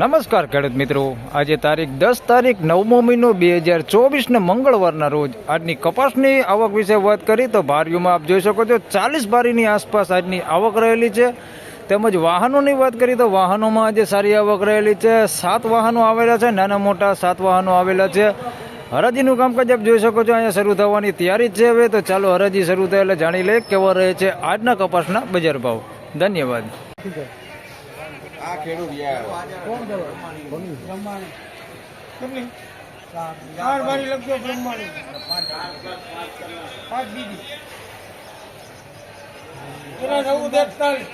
નમસ્કાર ખેડૂત મિત્રો. આજે તારીખ દસ તારીખ નવમો મહિનો બે હજાર ચોવીસને મંગળવારના રોજ. આજની કપાસની આવક વિશે વાત કરી તો ભારીઓમાં આપ જોઈ શકો છો, ચાલીસ બારીની આસપાસ આજની આવક રહેલી છે. તેમજ વાહનોની વાત કરી તો વાહનોમાં આજે સારી આવક રહેલી છે. સાત વાહનો આવેલા છે, નાના મોટા સાત વાહનો આવેલા છે. હરાજીનું કામકાજ આપ જોઈ શકો છો, અહીંયા શરૂ થવાની તૈયારી છે હવે. તો ચાલો હરાજી શરૂ થાય એટલે જાણી લઈએ કેવા રહે છે આજના કપાસના બજાર ભાવ. ધન્યવાદ. આ ખેડૂત યાર. ચાર બારી લખજો બ્રહ્માણી પાંચ બીજી એના નવું એકતાલીસ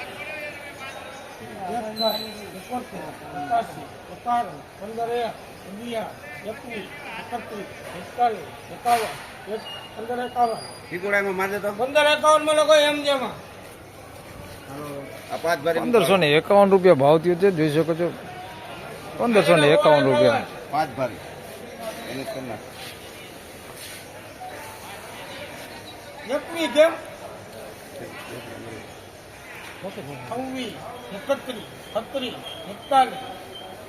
એકાસી એકાણું પંદર એક અગિયાર એકવીસ એકત્રીસ એકતાલીસ એકાવન. પંદર એકાવન. પંદર એકાવનમાં લોકો એમ જેમાં. પંદરસો ને એકાવન રૂપિયા ભાવ થયો છે જોઈ શકો છો. પંદરસો ને એકાવન રૂપિયા. પાંચ ભારી છવ્વીસ એકત્રીસ છત્રીસ એકતાલીસ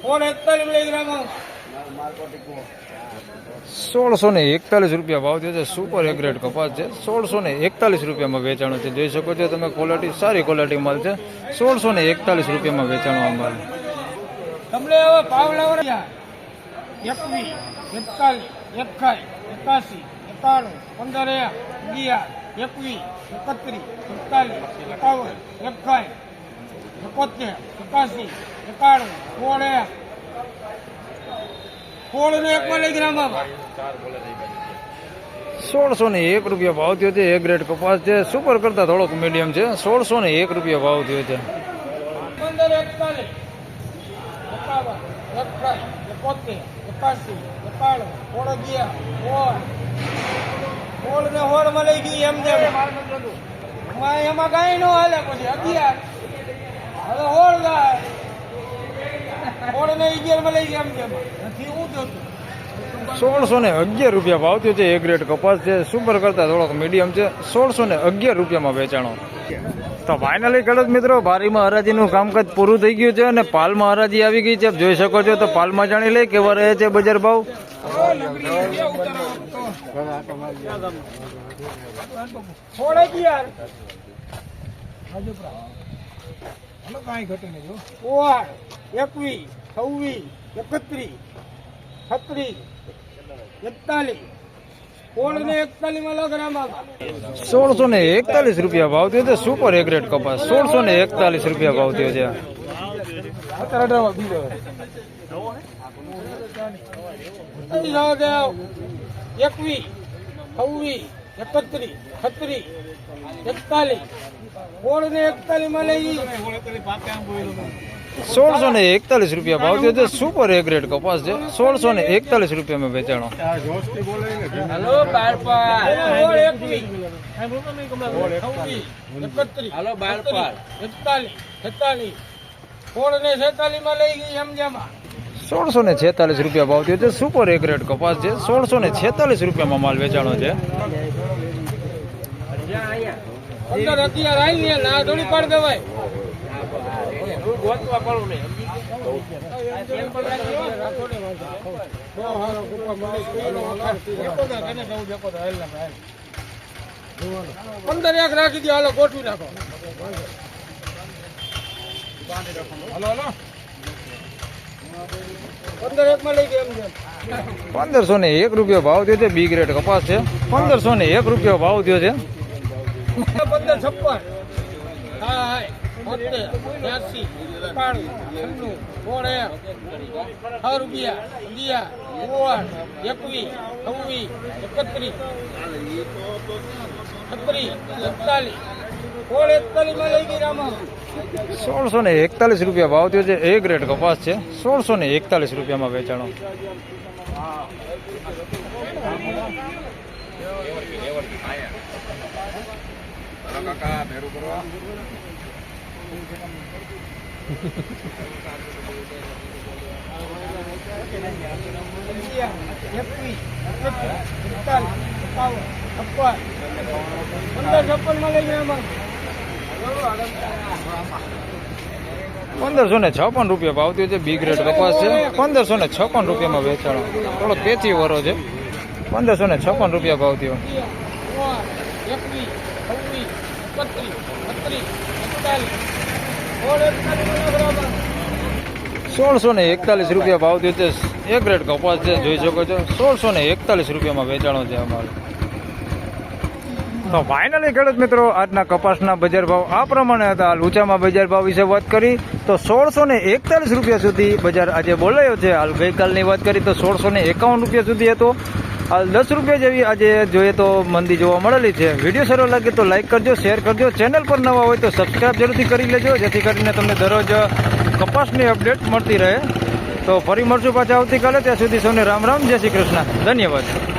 ફોન એકતાલીસ મિલીગ્રામ સોળસો ને એકતાલીસ રૂપિયા ભાવ થયો છે. સુપર એગ્રેડ કપાસ છે. સોળસો ને એકતાલીસ રૂપિયામાં વેચાણો છે. જોઈ શકો છો તમે ક્વોલિટી સારી ક્વોલિટી માલ છે. સોળસો ને એકતાલીસ રૂપિયામાં વેચાણો આ માલ. તમને હવે ભાવ લાવવા એકવીસ, એકતાલીસ એકાઈ એકાસી, એકાણું, પંદર અગિયાર, એકવીસ, એકત્રીસ, એકતાલીસ, એકાવન એકાઈ એકોતેર, એકાસી, એકાણું, સોળ એક સોળ ને એક મિલીગ્રામ સોળસો ને એક રૂપિયા ભાવ થયો છે. એક ગ્રેડ કપાસ છે. સુપર કરતા થોડોક મીડિયમ છે. સોળસો ને એક રૂપિયા ભાવ થયો છે. એમાં કાંઈ ન હાલે પછી અગિયાર હવે સોળ ગાય સોળ ને અગિયારમાં લઈ ગયા એમ જેમ નથી હું જોતું સોળસો ને અગિયાર રૂપિયા ભાવ થયો છે એક ગ્રેડ કપાસ છે સુપર કરતા થોડોક મીડિયમ છે સોળસો ને અગિયાર રૂપિયામાં વેચાણો. તો ફાઇનલી ખેડૂત મિત્રો બારીમાં હરાજીનું કામકાજ પૂરું થઈ ગયું છે અને પાલમાં હરાજી આવી ગઈ છે. જોઈ શકો છો તો પાલમાં જાણી લઈ કેવા રહે છે બજાર ભાવ. એકવીસ છવ્વીસ એકત્રીસ છત્રીસ એકતાલીસ. સોળસો ને એકતાલીસ રૂપિયા ભાવ થયો છે સુપર એક રેટ કપાસ. સોળસો ને એકતાલીસ રૂપિયા ભાવ થયો છે. એકવીસ છવ્વીસ એકત્રીસ છત્રીસ એકતાલીસ. સોળ ને એકતાલીસમાં લઈ. સોળસો ને એકતાલીસ રૂપિયા ભાવ થયો છે. સુપર એ ગ્રેડ કપાસ છે. સોળસો ને એકતાલીસ રૂપિયામાં વેચાણો. સોળસો ને છેતાલીસ રૂપિયા ભાવ થયો છે. સુપર એ ગ્રેડ કપાસ છે. સોળસો ને છેતાલીસ રૂપિયામાં માલ વેચાણો છે. પંદર અત્યારે આવી ના થોડી પાડ દેવાય. પંદર એક રાખી દો હાલો ગોઠવી નાખો. હાલો હાલો. પંદરસો ને એક રૂપિયો ભાવ થયો છે બી ગ્રેડ કપાસ છે. પંદરસો ને એક રૂપિયો ભાવ થયો છે. પંદર છપ્પન. હા હાય બોતેર એકવીસ છવ્વીસ એકત્રીસ છત્રીસ એકતાલીસ સોળસો ને એકતાલીસ રૂપિયા ભાવ થયો છે. એ ગ્રેડ કપાસ છે. સોળસો ને એકતાલીસ રૂપિયામાં વેચાણો. કાકા ભેરું કરવા પંદરસો ને છપ્પન રૂપિયા ભાવ થયો છે. બી ગ્રેડ કપાસ છે. પંદરસો ને છપ્પન રૂપિયામાં વેચાણો. થોડો તેથી વરો છે? પંદરસો ને છપ્પન રૂપિયા ભાવ થયો. એકવીસ છવ્વીસ એકત્રીસ એકતાલીસ સોળસો ને એકતાલીસ રૂપિયા ભાવ થયો છે. એક ગ્રેડ કપાસ છે, જોઈ શકો છો. સોળસો ને એકતાલીસ રૂપિયામાં વેચાણો છે અમારે. તો ફાઇનલી ખેડૂત મિત્રો, આજના કપાસના બજાર ભાવ આ પ્રમાણે હતા. હાલ ઊંચામાં બજાર ભાવ વિશે વાત કરી. તો સોળસો ને એકતાલીસ રૂપિયા સુધી બજાર આજે બોલાયો છે. હાલ ગઈકાલની વાત કરી તો સોળસો ને એકાવન રૂપિયા સુધી હતો. દસ રૂપિયા જેવી આજે જોઈએ તો મંદી જોવા મળેલી છે. વીડિયો સારો લાગે તો લાઈક કરજો, શેર કરજો. ચેનલ પર નવા હોય તો સબસ્ક્રાઈબ જરૂરથી કરી લેજો, જેથી કરીને તમને દરરોજ કપાસની અપડેટ મળતી રહે. તો ફરી મળશું પાછા આવતીકાલે. ત્યાં સુધી સૌને રામ રામ. જય શ્રી કૃષ્ણ. ધન્યવાદ.